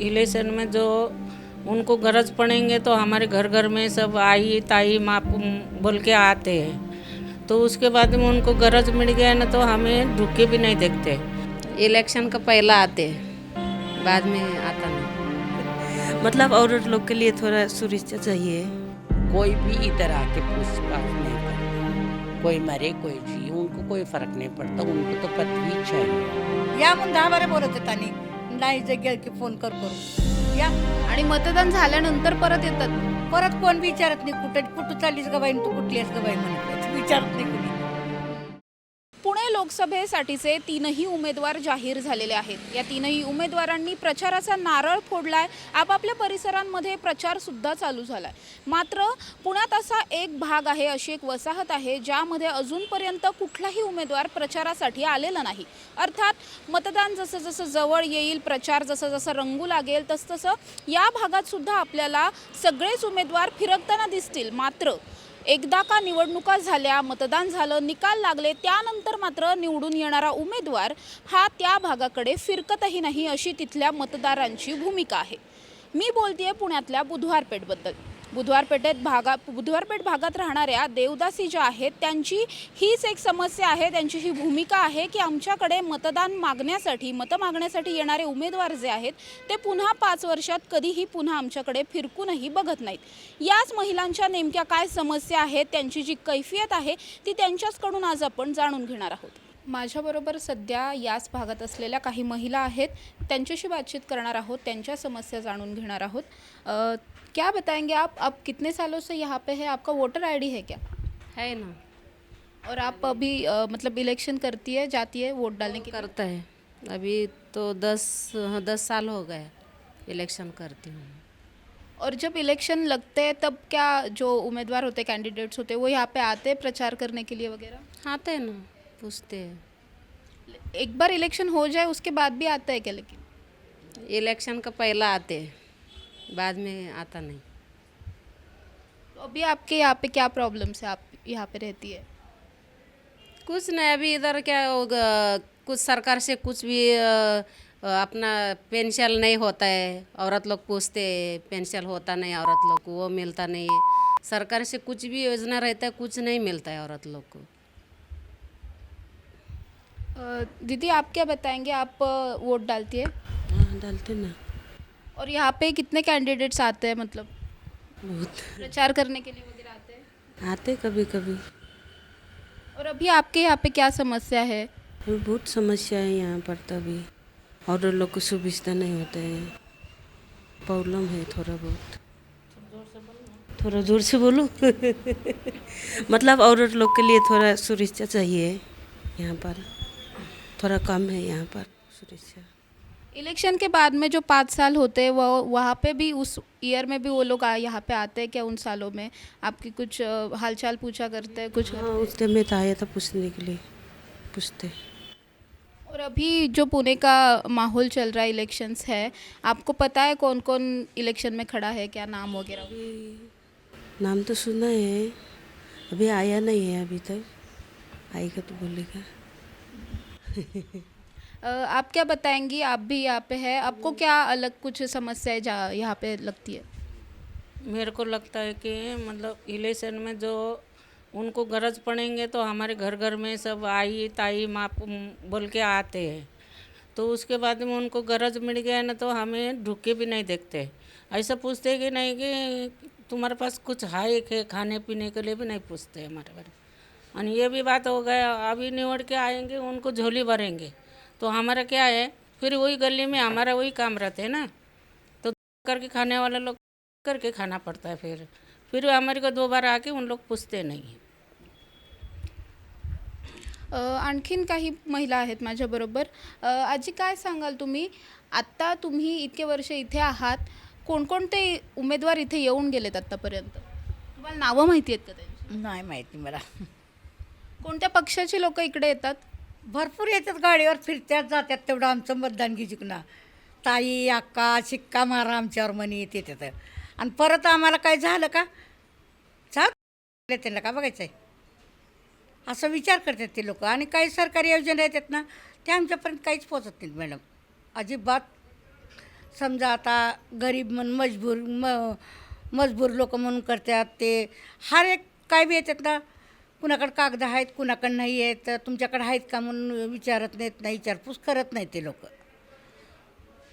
Election में जो उनको गरज पड़ेंगे तो हमारे घर घर में सब आई ताई माँ बोल के आते हैं। तो उसके बाद में उनको गरज मिल गया ना तो हमें ढुके भी नहीं देखते। इलेक्शन का पहला आते बाद में आता नहीं। मतलब औरत लोग के लिए थोड़ा सुरक्षा चाहिए। कोई भी इधर आके पूछताछ नहीं करता। कोई मरे कोई जी उनको कोई फ़र्क नहीं पड़ता उनको तो पदवी चाहिए। या दहा बारा बोलत आहेत आणि नाही जग्या की फोन कर करू या. आणि मतदान झाल्यानंतर परत येतात. परत कोण विचारत नाही कुठं कुठं चाललीस ग बाई तू कुठली आहेस ग बाई विचारत नाही कुणी. लोकसभेसाठीचे तीनही उमेदवार जाहीर झालेले आहेत. या तीनही उमेदवारांनी प्रचाराचा नारळ फोडलाय. आपापल्या परिसरांमध्ये प्रचार सुद्धा चालू झालाय. मात्र पुण्यात असा एक भाग आहे अशी एक वसाहत आहे ज्यामध्ये अजूनपर्यंत कुठलाही उमेदवार प्रचारासाठी आलेला नाही. अर्थात मतदान जसं जसं जवळ येईल प्रचार जसं जसं रंगू लागेल तसं तसं या भागात सुद्धा आपल्याला सगळेच उमेदवार फिरकताना दिसतील. मात्र एकदा का निवडणुका झाल्या मतदान झालं निकाल लागले त्यानंतर मात्र निवडून येणारा उमेदवार हा त्या भागाकडे फिरकतही नाही अशी तिथल्या मतदारांची भूमिका आहे. मी बोलतेय पुण्यातल्या बुधवारपेठबद्दल. बुधवारपेठेत भागा बुधवारपेठ भागात राहणाऱ्या देवदासी ज्या आहेत त्यांची हीच एक समस्या आहे त्यांची ही भूमिका आहे की आमच्याकडे मतदान मागण्यासाठी मतं मागण्यासाठी येणारे उमेदवार जे आहेत ते पुन्हा पाच वर्षात कधीही पुन्हा आमच्याकडे फिरकूनही बघत नाहीत. याच महिलांच्या नेमक्या काय समस्या आहेत त्यांची जी कैफियत आहे ती त्यांच्याचकडून आज आपण जाणून घेणार आहोत. माझ्याबरोबर सध्या याच भागात असलेल्या काही महिला आहेत त्यांच्याशी बातचीत करणार आहोत त्यांच्या समस्या जाणून घेणार आहोत. क्या बताएँगे आप? आप कितने सालों से यहाँ पे है? आपका वोटर आईडी है क्या? है ना। और आप अभी अ, मतलब इलेक्शन करती है जाती है वोट डालने के लिए? करता है। अभी तो दस हाँ, दस साल हो गए इलेक्शन करती हूँ। और जब इलेक्शन लगते हैं तब क्या जो उम्मीदवार होते हैं कैंडिडेट्स होते हैं वो यहाँ पे आते हैं प्रचार करने के लिए वगैरह? आते हैं ना पूछते हैं। एक बार इलेक्शन हो जाए उसके बाद भी आता है क्या लेकिन? इलेक्शन का पहला आते हैं। बाद में आता नहीं। तो अभी आपके यहाँ पे क्या प्रॉब्लम्स है? आप यहाँ पे रहती है? कुछ नहीं अभी इधर क्या होगा कुछ सरकार से कुछ भी अपना पेंशन नहीं होता है औरत लोग पूछते हैं पेंशन होता नहीं औरत लोग को वो मिलता नहीं है। सरकार से कुछ भी योजना रहता है कुछ नहीं मिलता है औरत लोग को। दीदी आप क्या बताएँगे? आप वोट डालती है? हाँ डालते ना। और यहाँ पे कितने कैंडिडेट्स आते हैं मतलब? बहुत। प्रचार करने के लिए वगैरह आते हैं? आते कभी कभी और अभी आपके यहाँ पे क्या समस्या है? अभी बहुत समस्या है यहाँ पर तभी। और लोग को सुविधा नहीं होते हैं। प्रॉब्लम है थोड़ा बहुत। थोड़ा ज़ोर से बोलो। मतलब औरत लोग के लिए थोड़ा सुरक्षा चाहिए यहाँ पर। थोड़ा कम है यहाँ पर सुरक्षा। इलेक्शन के बाद में जो पाँच साल होते हैं वो वहाँ पे भी उस ईयर में भी वो लोग यहाँ पे आते हैं क्या उन सालों में? आपकी कुछ हालचाल पूछा करते हैं कुछ? हाँ उस टाइम में तो आया था पूछने के लिए पूछते। और अभी जो पुणे का माहौल चल रहा है इलेक्शंस है आपको पता है कौन कौन इलेक्शन में खड़ा है क्या नाम वगैरह? नाम तो सुना है अभी आया नहीं है अभी तक आएगा तो बोलेगा। आप क्या बताएँगी? आप भी यहाँ पे है। आपको क्या अलग कुछ समस्याएँ जा यहाँ पे लगती है? मेरे को लगता है कि मतलब इलेक्शन में जो उनको गरज पड़ेंगे तो हमारे घर घर में सब आई, ताई माँ बोल के आते हैं। तो उसके बाद में उनको गरज मिल गया ना तो हमें ढुके भी नहीं देखते। ऐसा पूछते कि नहीं कि तुम्हारे पास कुछ है के खाने पीने के लिए भी नहीं पूछते हमारे बारे। और ये भी बात हो गया, अभी निवड़ के आएँगे, उनको झोली भरेंगे। तो हमारा क्या है? फिर वही गली में हमारा वही काम रहते हैं ना? तो करके खाने वाले लोग करके खाना पड़ता है फिर। फिर हमारे को दो बार आके उन लोग पूछते नहीं अ, आणखीन काही महिला आहेत माझ्याबरोबर. आजी काय सांगाल तुम्ही? आत्ता तुम्ही इतके वर्ष इथे आहात. कोणकोणते उमेदवार इथे येऊन गेलेत आत्तापर्यंत? तुम्हाला नावं माहिती आहेत का त्यांची? नाही माहिती मला. कोणत्या पक्षाची लोक इकडे येतात? भरपूर येतात गाडीवर फिरत्यात जात्यात तेवढं आमचं मतदान घ्यायची ना ताई अक्का शिक्का मारा आमच्यावर म्हणी येते तिथं आणि परत आम्हाला काय झालं का? चाल त्यांना का बघायचं आहे असं विचार करतात ते लोक. आणि काही सरकारी योजना येतात ना त्या आमच्यापर्यंत काहीच पोचत नाहीत मॅडम. अजिबात. समजा आता गरीब म्हणून मजबूर म मजबूर लोक म्हणून करतात ते हर एक काय बी येतात ना कुणाकडे कागद आहेत कुणाकडे नाही आहेत तुमच्याकडे आहेत का म्हणून विचारत नाहीत नाही विचारपूस करत नाहीत ते लोक.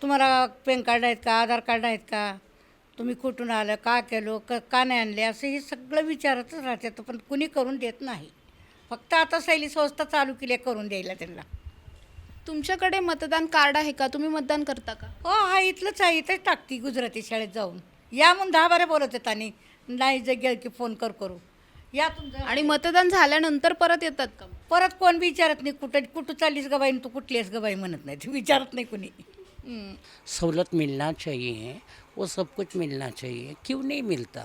तुम्हाला पॅन कार्ड आहेत का आधार कार्ड आहेत का तुम्ही कुठून आलं का केलो क का नाही आणले असं हे सगळं विचारतच राहतात पण कुणी करून देत नाही. फक्त आता शैली संस्था चालू केली आहे करून द्यायला त्यांना. तुमच्याकडे मतदान कार्ड आहे का? तुम्ही मतदान करता का? हो हा इथलंच आहे इथंच टाकती गुजराती शाळेत जाऊन. या म्हणून दहा बारा बोलत आहेत आणि नाही जे गेल की फोन कर करू. या तुमचं. आणि मतदान झाल्यानंतर परत येतात का? परत कोण विचारत नाही कुठं कुठं चाललीस ग बाई तू कुठली आहेस ग बाई म्हणत नाही. विचारत नाही कुणी. सहूलत मिलना चाहिए वो सब कुछ मिलना चाहिए। क्यों नहीं मिलता?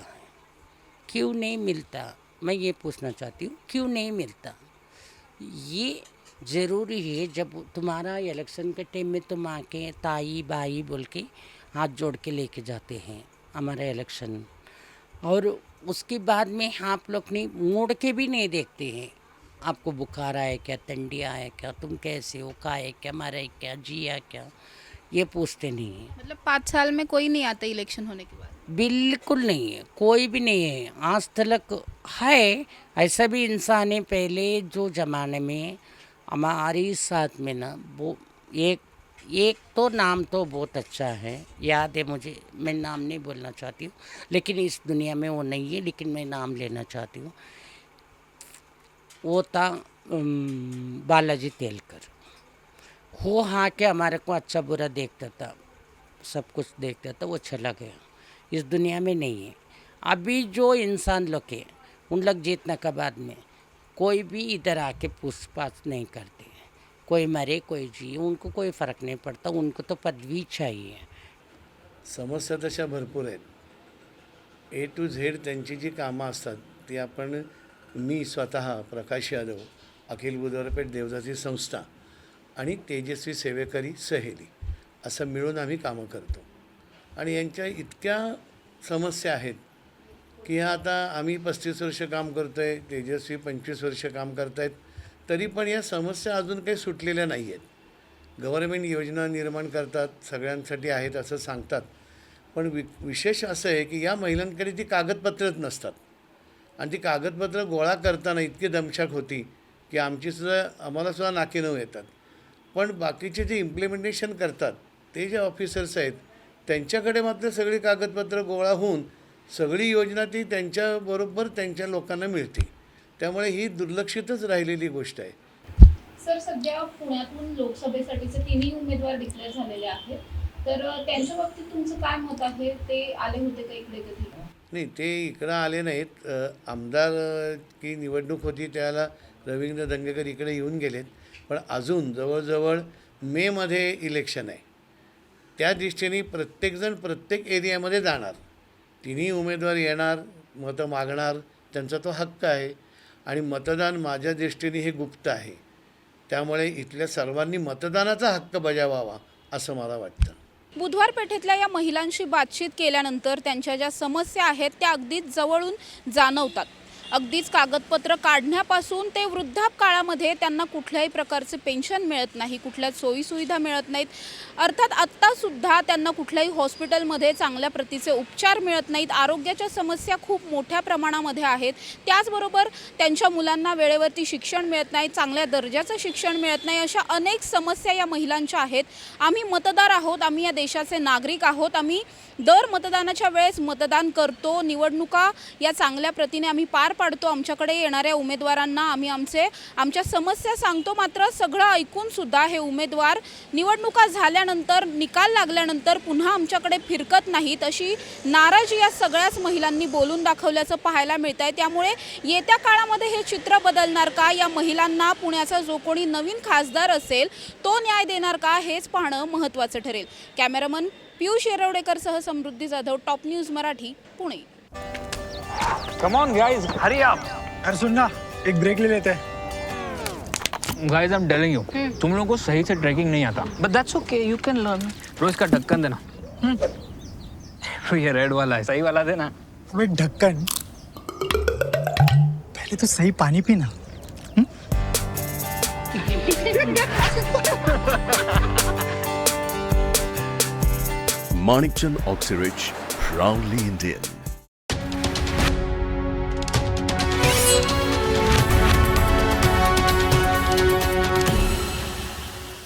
क्यों नहीं मिलता? मैं ये पूछना चाहती हूँ क्यों नहीं मिलता? ये ज़रूरी है जब तुम्हारा इलेक्शन के टाइम में तुम आके ताई बाई बोल के हाथ जोड़ के लेके जाते हैं हमारा इलेक्शन और उसके बाद में आप लोग नहीं मोड़ के भी नहीं देखते हैं। आपको बुखार आया क्या ठंडी आया क्या तुम कैसे हो का है क्या मारा क्या जिया क्या ये पूछते नहीं है। मतलब पाँच साल में कोई नहीं आता इलेक्शन होने के बाद? बिल्कुल नहीं है कोई भी नहीं है। आज तक है ऐसा भी इंसान है पहले जो ज़माने में हमारे साथ में ना वो एक एक तो नाम तो बहुत अच्छा है, याद है मुझे, मैं नाम नहीं बोलना चाहती हूँ, लेकिन इस दुनिया में वो नहीं है, लेकिन मैं नाम लेना चाहती हूँ। वो था बालाजी तेलकर। वो हाँ के हमारे को अच्छा बुरा देखता था, सब कुछ देखता था, वो चला गया। इस दुनिया में नहीं है। अभी जो इंसान लोग हैं, उन लोग जीतने के बाद में कोई भी इधर आके पूछपाछ नहीं करते। कोई मरे कोई जी उनको कोई फ़र्क नहीं पड़ता उनको तो पदवी चाहिए। समस्या तशा भरपूर आहेत. ए टू झेड त्यांची जी कामं असतात ती आपण मी स्वतः प्रकाश यादव अखिल बुधवारपेठ देवदासी संस्था आणि तेजस्वी सेवेकरी सहेली असं मिळून आम्ही कामं करतो. आणि यांच्या इतक्या समस्या आहेत की ह्या आता आम्ही पस्तीस वर्ष काम करतो आहे तेजस्वी पंचवीस वर्ष काम करत आहेत तरी पण या समस्या अजून काही सुटलेल्या नाही आहेत गव्हर्नमेंट योजना निर्माण करतात सगळ्यांसाठी आहेत असं सांगतात. पण वि विशेष असं आहे की या महिलांकडे ती कागदपत्रच नसतात. आणि ती कागदपत्रं गोळा करताना इतकी दमछाक होती की आमची सुद्धा आम्हाला सुद्धा येतात. पण बाकीचे जे इम्प्लिमेंटेशन करतात ते जे ऑफिसर्स आहेत त्यांच्याकडे मात्र सगळी कागदपत्रं गोळा होऊन सगळी योजना ती त्यांच्याबरोबर त्यांच्या लोकांना मिळते. त्यामुळे ही दुर्लक्षितच राहिलेली गोष्ट आहे. सर सध्या पुण्यातून लोकसभेसाठीचे तिन्ही उमेदवार डिक्लेअर झालेले आहेत. तर त्यांच्या बाबतीत तुमचं काय मत आहे? ते आले होते का इकडे कधी? नाही ते इकडं आले नाहीत. आमदार की निवडणूक होती त्याला रवींद्र दंगेकर इकडे येऊन गेलेत. पण अजून जवळजवळ मेमध्ये इलेक्शन आहे. त्या दृष्टीने प्रत्येकजण प्रत्येक एरियामध्ये जाणार. तिन्ही उमेदवार येणार मतं मागणार त्यांचा तो हक्क आहे. आणि मतदान माझ्या दृष्टीने हे गुप्त आहे. त्यामुळे इथल्या सर्वांनी मतदानाचा हक्क बजावावा असं मला वाटतं. बुधवार पेठेतल्या या महिलांशी बातचीत केल्यानंतर त्यांच्या ज्या समस्या आहेत त्या अगदीच जवळून जाणवतात. अगदीच कागदपत्र काढण्यापासून ते वृद्धाप काळामध्ये त्यांना कुठल्याही प्रकारचे पेन्शन मिळत नाही कुठल्याच सोयीसुविधा मिळत नाहीत. अर्थात आत्तासुद्धा त्यांना कुठल्याही हॉस्पिटलमध्ये चांगल्या प्रतीचे उपचार मिळत नाहीत. आरोग्याच्या समस्या खूप मोठ्या प्रमाणामध्ये आहेत. त्याचबरोबर त्यांच्या मुलांना वेळेवरती शिक्षण मिळत नाही चांगल्या दर्जाचं शिक्षण मिळत नाही अशा अनेक समस्या या महिलांच्या आहेत. आम्ही मतदार आहोत आम्ही या देशाचे नागरिक आहोत आम्ही दर मतदानाच्या वेळेस मतदान करतो. निवडणुका या चांगल्या प्रतीने आम्ही पार पाडतो. आमच्याकडे येणाऱ्या उमेदवारांना आम्ही आमचे आमच्या समस्या सांगतो. मात्र सगळं ऐकूनसुद्धा हे उमेदवार निवडणुका झाल्यानंतर निकाल लागल्यानंतर पुन्हा आमच्याकडे फिरकत नाहीत. अशी नाराजी या सगळ्याच महिलांनी बोलून दाखवल्याचं पाहायला मिळत आहे त्यामुळे येत्या काळामध्ये हे चित्र बदलणार का? या महिलांना पुण्याचा जो कोणी नवीन खासदार असेल तो न्याय देणार का? हेच पाहणं महत्त्वाचं ठरेल. Cameraman Piyush येरवडेकरसह Samruddhi Jadhav top news Marathi Pune. Come on guys hurry up अरे सुन एक ब्रेक ले लेते हैं। Guys I am telling you तुम लोगों को सही से ट्रैकिंग नहीं आता। But that's okay you can learn रोज का ढक्कन देना। तो ये रेड वाला है। सही वाला देना। अबे ढक्कन पहले तो सही पानी पीना। Manikchand Oxyrich, proudly Indian.